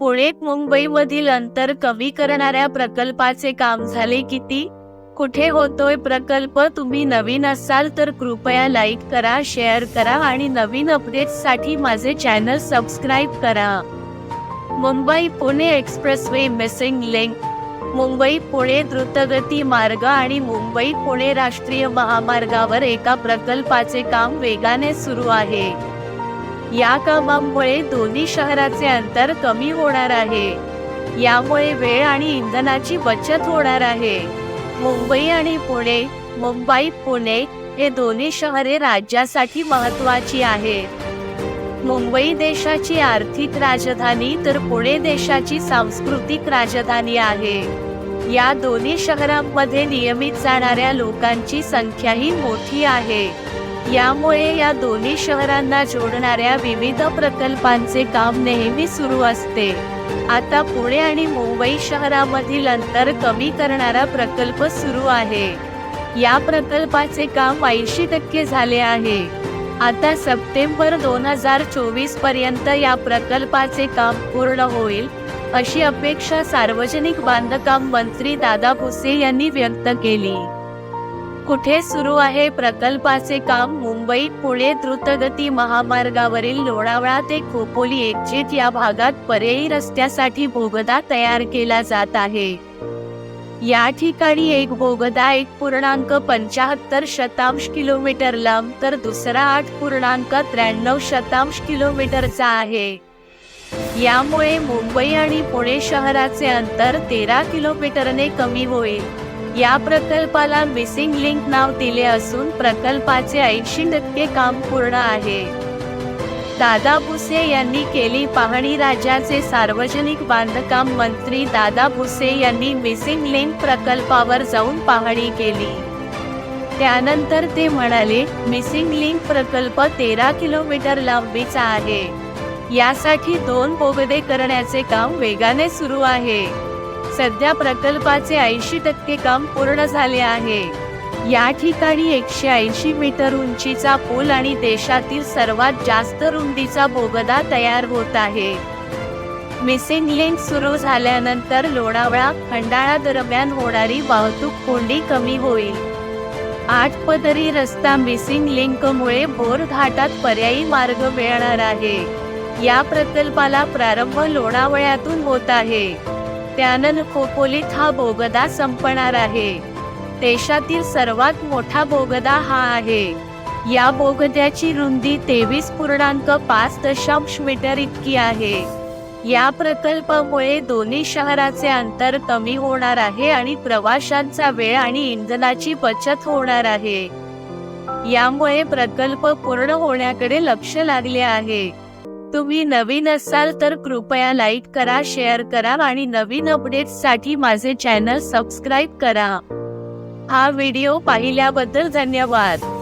पुणे मुंबईमधील अंतर कमी करणाऱ्या प्रकल्पाचे काम झाले किती? कुठे होतोय प्रकल्प? तुम्ही नवीन असाल तर कृपया लाईक करा शेअर करा आणि नवीन अपडेट्ससाठी माझे चॅनल सबस्क्राईब करा. Mumbai Pune expressway missing link Mumbai Pune द्रुतगती मार्ग आणि मुंबई पुणे राष्ट्रीय महामार्गावर एका प्रकल्पाचे काम वेगाने सुरू आहे. या कामामुळे दोन्ही शहराचे अंतर कमी होणार आहे. यामुळे वेळ आणि इंधनाची बचत होणार आहे. मुंबई आणि पुणे मुंबई पुणे हे दोन्ही शहरे राज्यासाठी महत्वाची आहेत. मुंबई देशाची आर्थिक राजधानी तर पुणे देशाची सांस्कृतिक राजधानी आहे. या दोन्ही शहरांमध्ये नियमित जाणाऱ्या लोकांची संख्याही मोठी आहे. यामुळे या दोन्ही शहरांना जोडणाऱ्या विविध प्रकल्पांचे काम नेहमी सुरू असते. आता पुणे आणि मुंबई शहरामधील अंतर कमी करणारा प्रकल्प सुरू आहे. या प्रकल्पाचे काम ऐंशी टक्के झाले आहे. आता सप्टेंबर दोन हजार चोवीसपर्यंत या प्रकल्पाचे काम पूर्ण होईल अशी अपेक्षा सार्वजनिक बांधकाम मंत्री दादा भुसे यांनी व्यक्त केली. कुठे सुरू आहे प्रकल्पाचे काम? मुंबई पुणे द्रुतगती महामार्गावरील लोणावळा ते खोपोली एक्झिट या भागात पर्यायी रस्त्यासाठी बोगदा तयार केला जात आहे. या ठिकाणी एक बोगदा एक पूर्णांक पंचाहत्तर शतांश किलोमीटर लांब तर दुसरा आठ पूर्णांक त्र्याण्णव शतांश किलोमीटरचा आहे. यामुळे मुंबई आणि पुणे शहराचे अंतर तेरा किलोमीटरने कमी होईल. या प्रकल्पाला मिसिंग लिंक नाव दिले असून प्रकल्पाचे ऐंशी टक्के काम पूर्ण आहे. दादा भुसे यांनी केली पाहणी राज्याचे सार्वजनिक बांधकाम मंत्री दादा भुसे यांनी मिसिंग लिंक प्रकल्पावर जाऊन पाहणी केली. त्यानंतर ते म्हणाले मिसिंग लिंक प्रकल्प तेरा किलोमीटर लांबीचा आहे. यासाठी दोन बोगदे करण्याचे काम वेगाने सुरू आहे. सध्या प्रकल्पाचे ऐंशी टक्के काम पूर्ण झाले आहे. या ठिकाणी एकशे ऐंशी मीटर उंचीचा पूल आणि देशातील सर्वात जास्त रुंदीचा बोगदा तयार होत आहे. मिसिंग लिंक सुरू झाल्यानंतर लोणावळा खंडाळा दरम्यान होणारी वाहतूक कोंडी कमी होईल. आठ पदरी रस्ता मिसिंग लिंकमुळे बोर घाटात पर्यायी मार्ग मिळणार आहे. या प्रकल्पाला प्रारंभ लोणावळ्यातून होत आहे. त्यानंतर खोपोलीत हा बोगदा संपणार आहे. देशातील सर्वात मोठा बोगदा हा आहे. या बोगद्याची रुंदी तेवीस पूर्णांक पाच दशांश मीटर इतकी आहे. या प्रकल्पामुळे दोन्ही शहराचे अंतर कमी होणार आहे आणि प्रवाशांचा वेळ आणि इंधनाची बचत होणार आहे. यामुळे प्रकल्प पूर्ण होण्याकडे लक्ष लागले आहे. तुम्ही नवीन असाल तर कृपया लाईक करा शेअर करा आणि नवीन अपडेट्ससाठी माझे चॅनल सबस्क्राईब करा. हा व्हिडिओ पाहिल्याबद्दल धन्यवाद.